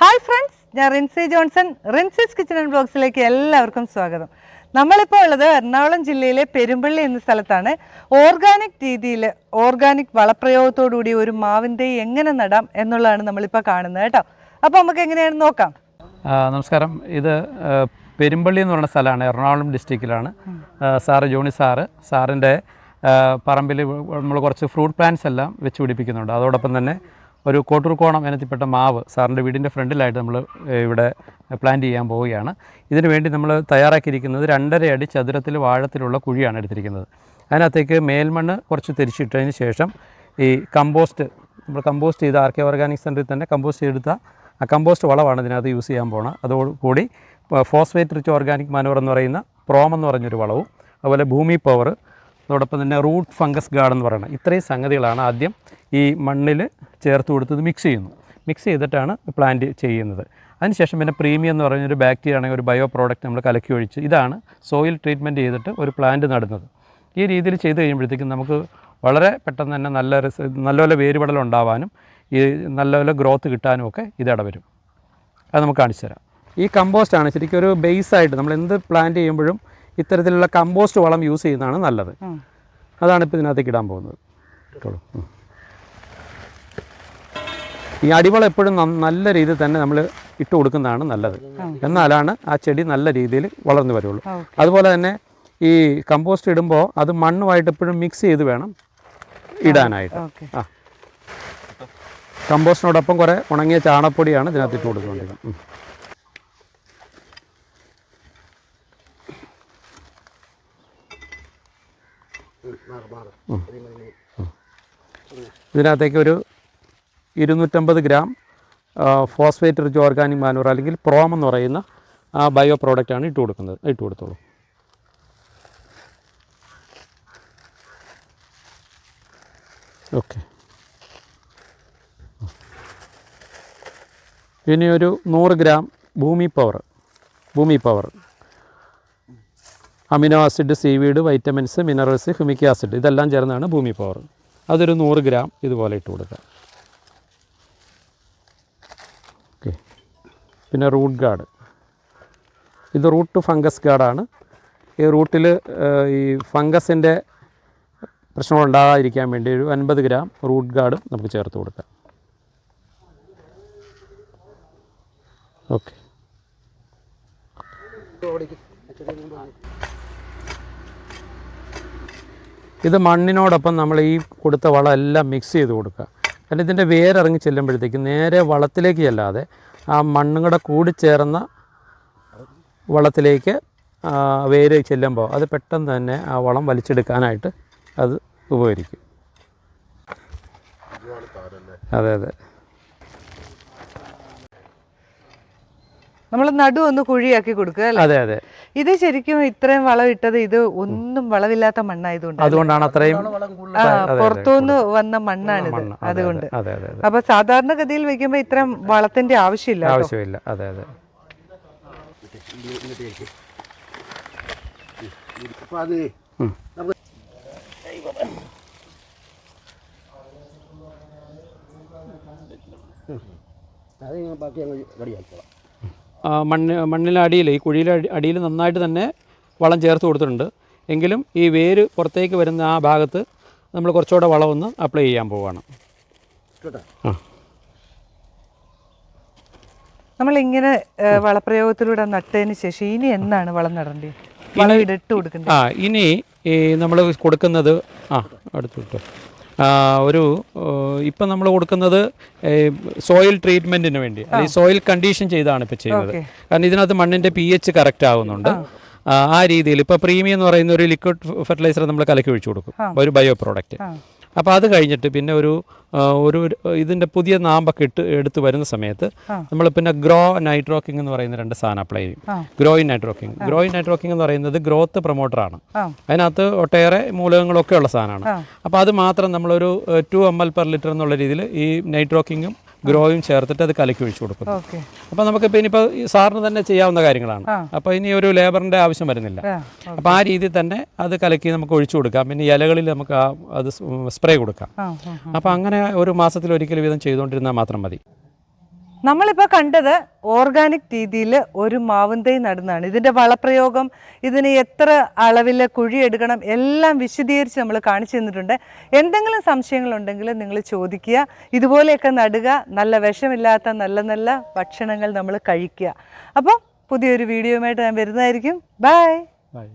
Hi friends ഞാൻ Rincy Johnson Rincy's kitchen and ബ്ലോഗ്സിലേക്ക് എല്ലാവർക്കും സ്വാഗതം. നമ്മളിപ്പോൾ ഉള്ളത് എറണാകുളം ജില്ലയിലെ പെരുമ്പള്ളി എന്ന സ്ഥലത്താണ്. ഓർഗാനിക് രീതിയിൽ ഓർഗാനിക് വളപ്രയോഗത്തോടുകൂടി ഒരു മാവിന്റെ എങ്ങനെ നടാം എന്നുള്ളതാണ് നമ്മളിപ്പോൾ കാണുന്നത് കേട്ടോ. അപ്പോൾ നമുക്ക് എങ്ങനെയാണ് നോക്കാം. നമസ്കാരം. ഇത് പെരുമ്പള്ളി എന്ന് പറയുന്ന സ്ഥലമാണ് എറണാകുളം ഡിസ്ട്രിക്റ്റിലാണ്. സാറ് ജോണി സാറ് സാറിന്റെ പറമ്പിൽ നമ്മൾ കുറച്ച് ഫ്രൂട്ട് പ്ലാന്റ്സ് എല്ലാം വെച്ച് പിടിപ്പിക്കുന്നുണ്ട്. അതോടൊപ്പം തന്നെ ഒരു കോട്ടൂർക്കോണം ഇനത്തിൽപ്പെട്ട മാവ് സാറിന്റെ വീടിന്റെ ഫ്രണ്ടിലായിട്ട് നമ്മൾ ഇവിടെ പ്ലാന്റ് ചെയ്യാൻ പോവുകയാണ്. ഇതിനു വേണ്ടി നമ്മൾ തയ്യാറാക്കിയിരിക്കുന്നത് രണ്ടര അടി ചതുരത്തിൽ വാഴത്തിലുള്ള കുഴിയാണ് എടുത്തിരിക്കുന്നത്. അതിനകത്തേക്ക് മേൽമണ്ണ് കുറച്ച് തിരിച്ചിട്ടതിന് ശേഷം ഈ കമ്പോസ്റ്റ് നമ്മൾ കമ്പോസ്റ്റ് ചെയ്ത ആർ കെ ഓർഗാനിക് സെന്ററിൽ തന്നെ കമ്പോസ്റ്റ് ചെയ്തെടുത്ത ആ കമ്പോസ്റ്റ് വളമാണ് ഇതിനകത്ത് യൂസ് ചെയ്യാൻ പോണത് അതോടുകൂടി ഫോസ്ഫേറ്റ് റിച്ച് ഓർഗാനിക് മാനുവർ എന്ന് പറയുന്ന പ്രോം എന്ന് പറഞ്ഞൊരു വളവും അതുപോലെ ഭൂമി പവർ അതോടൊപ്പം തന്നെ റൂട്ട് ഫംഗസ് ഗാർഡ് എന്ന് പറയുന്നത് ഇത്രയും സംഗതികളാണ് ആദ്യം ഈ മണ്ണിൽ ചേർത്ത് കൊടുത്തത് മിക്സ് ചെയ്യുന്നു. മിക്സ് ചെയ്തിട്ടാണ് പ്ലാന്റ് ചെയ്യുന്നത്. അതിനുശേഷം പിന്നെ പ്രീമിയം എന്ന് പറഞ്ഞൊരു ബാക്ടീരിയ ആണെങ്കിൽ ഒരു ബയോ പ്രോഡക്റ്റ് നമ്മൾ കലക്കി ഒഴിച്ച് ഇതാണ് സോയിൽ ട്രീറ്റ്മെന്റ് ചെയ്തിട്ട് ഒരു പ്ലാന്റ് നടുന്നത്. ഈ രീതിയിൽ ചെയ്ത് കഴിയുമ്പോഴത്തേക്കും നമുക്ക് വളരെ പെട്ടെന്ന് തന്നെ നല്ല നല്ല നല്ലപോലെ വേരുപടൽ ഉണ്ടാവാനും ഈ നല്ലപോലെ ഗ്രോത്ത് കിട്ടാനും ഒക്കെ ഇത് ഇടവരും. അത് നമുക്ക് കാണിച്ചു തരാം ഈ കമ്പോസ്റ്റാണ് ശരിക്കും ഒരു ബേസായിട്ട് നമ്മൾ എന്ത് പ്ലാന്റ് ചെയ്യുമ്പോഴും ഇത്തരത്തിലുള്ള കമ്പോസ്റ്റ് വളം യൂസ് ചെയ്യുന്നതാണ് നല്ലത്. അതാണ് ഇപ്പോൾ ഇതിനകത്തേക്ക് ഇടാൻ പോകുന്നത്. ഈ അടിവളം എപ്പോഴും നല്ല രീതിയിൽ തന്നെ നമ്മൾ ഇട്ട് കൊടുക്കുന്നതാണ് നല്ലത്. എന്നാലാണ് ആ ചെടി നല്ല രീതിയിൽ വളർന്നു വരുള്ളൂ. അതുപോലെ തന്നെ ഈ കമ്പോസ്റ്റ് ഇടുമ്പോൾ അത് മണ്ണുമായിട്ട് എപ്പോഴും മിക്സ് ചെയ്ത് വേണം ഇടാനായിട്ട്. ആ. കമ്പോസ്റ്റിനോടൊപ്പം കുറേ ഉണങ്ങിയ ചാണപ്പൊടിയാണ് ഇതിനകത്ത് ഇട്ട് കൊടുത്തുകൊണ്ടിരിക്കുന്നത്. ഇതിനകത്തേക്ക് ഒരു ഇരുന്നൂറ്റമ്പത് gram phosphate rich organic manure അല്ലെങ്കിൽ പ്രോം എന്ന് പറയുന്ന ആ ബയോ പ്രോഡക്റ്റാണ് ഇട്ട് കൊടുക്കുന്നത്. ഇട്ട് കൊടുത്തോളൂ. ഓക്കെ. ഇനി ഒരു നൂറ് gram Bhoomi power Bhoomi power amino acid seaweed vitamins minerals humic acid ഇതെല്ലാം ചേർന്നാണ് ഭൂമി പവർ. അതൊരു നൂറ് ഗ്രാം ഇതുപോലെ ഇട്ട് കൊടുക്കുക. ഓക്കെ. പിന്നെ റൂട്ട് ഗാർഡ്. ഇത് റൂട്ട് ഫംഗസ് ഗാർഡാണ്. ഈ റൂട്ടിൽ ഈ ഫംഗസിന്റെ പ്രശ്നങ്ങൾ ഉണ്ടാകാതിരിക്കാൻ വേണ്ടി ഒരു അൻപത് ഗ്രാം റൂട്ട് ഗാർഡും നമുക്ക് ചേർത്ത് കൊടുക്കാം. ഓക്കെ. ഇത് മണ്ണിനോടൊപ്പം നമ്മൾ ഈ കൊടുത്ത വളം എല്ലാം മിക്സ് ചെയ്ത് കൊടുക്കുക. കാരണം ഇതിന്റെ വേരിറങ്ങി ചെല്ലുമ്പോഴത്തേക്ക് നേരെ വളത്തിലേക്ക് ചെല്ലാതെ ആ മണ്ണും കൂടെ കൂടി ചേർന്ന വളത്തിലേക്ക് വേര് ചെല്ലുമ്പോൾ അത് പെട്ടെന്ന് തന്നെ ആ വളം വലിച്ചെടുക്കാനായിട്ട് അത് ഉപകരിക്കും. അതെ അതെ. നമ്മൾ നടു ഒന്ന് കുഴിയാക്കി കൊടുക്കുക അല്ലേ അതെ അതെ ഇത് ശരിക്കും ഇത്രയും വളം ഇട്ടത് ഇത് ഒന്നും വളവില്ലാത്ത മണ്ണായതുകൊണ്ട് അതുകൊണ്ടാണ് അത്രയും പുറത്തുനിന്ന് വന്ന മണ്ണാണ് ഇത് അതുകൊണ്ട് അതെ അതെ അതെ അപ്പൊ സാധാരണഗതിയിൽ വെക്കുമ്പോ ഇത്രയും വളത്തിന്റെ ആവശ്യമില്ല. ആവശ്യമില്ല അതെ അതെ അപ്പോൾ അത് ബാക്കി ഞങ്ങൾ റെഡിയാക്കിക്കോളാം മണ്ണ് മണ്ണിലെ അടിയിൽ ഈ കുഴിയിലെ അടിയിൽ നന്നായിട്ട് തന്നെ വളം ചേർത്ത് കൊടുത്തിട്ടുണ്ട്. എങ്കിലും ഈ വേര് പുറത്തേക്ക് വരുന്ന ആ ഭാഗത്ത് നമ്മൾ കുറച്ചുകൂടെ വളം ഒന്ന് അപ്ലൈ ചെയ്യാൻ പോവുകയാണ് ആ. നമ്മൾ ഇങ്ങനെ വളപ്രയോഗത്തിലൂടെ നട്ടതിന് ശേഷം ഇനി എന്താണ് വളം നടേണ്ടത്? വളം ഇട്ട് കൊടുക്കുന്നത് ആ ഇനി നമ്മൾ കൊടുക്കുന്നത് ആ അടുത്ത് കിട്ടും ഒരു ഇപ്പം നമ്മൾ കൊടുക്കുന്നത് സോയിൽ ട്രീറ്റ്മെന്റിന് വേണ്ടി. അല്ലെങ്കിൽ സോയിൽ കണ്ടീഷൻ ചെയ്താണ് ഇപ്പോൾ ചെയ്യുന്നത്. കാരണം ഇതിനകത്ത് മണ്ണിന്റെ പി എച്ച് കറക്റ്റ് ആവുന്നുണ്ട്. ആ, രീതിയിൽ ഇപ്പോൾ പ്രീമിയം എന്ന് പറയുന്ന ഒരു ലിക്വിഡ് ഫെർട്ടിലൈസർ നമ്മൾ കലക്കി ഒഴിച്ചു കൊടുക്കും. ഒരു ബയോ പ്രോഡക്റ്റ് അപ്പോൾ അത് കഴിഞ്ഞിട്ട് പിന്നെ ഒരു ഒരു ഇതിന്റെ പുതിയ നാമ്പൊക്കെ ഇട്ട് എടുത്ത് വരുന്ന സമയത്ത് നമ്മൾ പിന്നെ ഗ്രോ നൈട്രോക്കിംഗ് എന്ന് പറയുന്ന രണ്ട് സാധനം അപ്ലൈ ചെയ്യും. ഗ്രോയിൻ നൈട്രോക്കിംഗ്. ഗ്രോയിൻ നൈട്രോക്കിംഗ് എന്ന് പറയുന്നത് ഗ്രോത്ത് പ്രൊമോട്ടറാണ് അതിനകത്ത് ഒട്ടേറെ മൂലകങ്ങളൊക്കെ ഉള്ള സാധനമാണ്. അപ്പോൾ അത് മാത്രം നമ്മളൊരു two M L per litre എന്നുള്ള രീതിയിൽ ഈ നൈട്രോക്കിങ്ങും ഗ്രോയും ചേർത്തിട്ട് അത് കലക്കി ഒഴിച്ചു കൊടുക്കും അപ്പൊ അപ്പോൾ നമുക്കിപ്പോൾ ഇനിയിപ്പോൾ ഈ സാറിന് തന്നെ ചെയ്യാവുന്ന കാര്യങ്ങളാണ്. അപ്പൊ അപ്പോൾ ഇനി ഒരു ലേബറിന്റെ ആവശ്യം വരുന്നില്ല. അപ്പൊ അപ്പോൾ ആ രീതിയിൽ തന്നെ അത് കലക്കി നമുക്ക് ഒഴിച്ചു കൊടുക്കാം. പിന്നെ ഇലകളിൽ നമുക്ക് അത് സ്പ്രേ കൊടുക്കാം. അപ്പോൾ അങ്ങനെ ഒരു മാസത്തിൽ ഒരിക്കൽ വീതം ചെയ്തുകൊണ്ടിരുന്നാൽ മാത്രം മതി. നമ്മളിപ്പോൾ കണ്ടത് ഓർഗാനിക് രീതിയിൽ ഒരു മാവും തൈ നടുന്നതാണ്. ഇതിന്റെ വളപ്രയോഗം ഇതിന് എത്ര അളവിൽ കുഴിയെടുക്കണം എല്ലാം വിശദീകരിച്ച് നമ്മൾ കാണിച്ചു തന്നിട്ടുണ്ട്. എന്തെങ്കിലും സംശയങ്ങളുണ്ടെങ്കിൽ നിങ്ങൾ ചോദിക്കുക. ഇതുപോലെയൊക്കെ നടുക നല്ല വിഷമില്ലാത്ത നല്ല നല്ല ഭക്ഷണങ്ങൾ നമ്മൾ കഴിക്കുക. അപ്പോൾ പുതിയൊരു വീഡിയോയുമായിട്ട് ഞാൻ വരുന്നതായിരിക്കും. Bye bye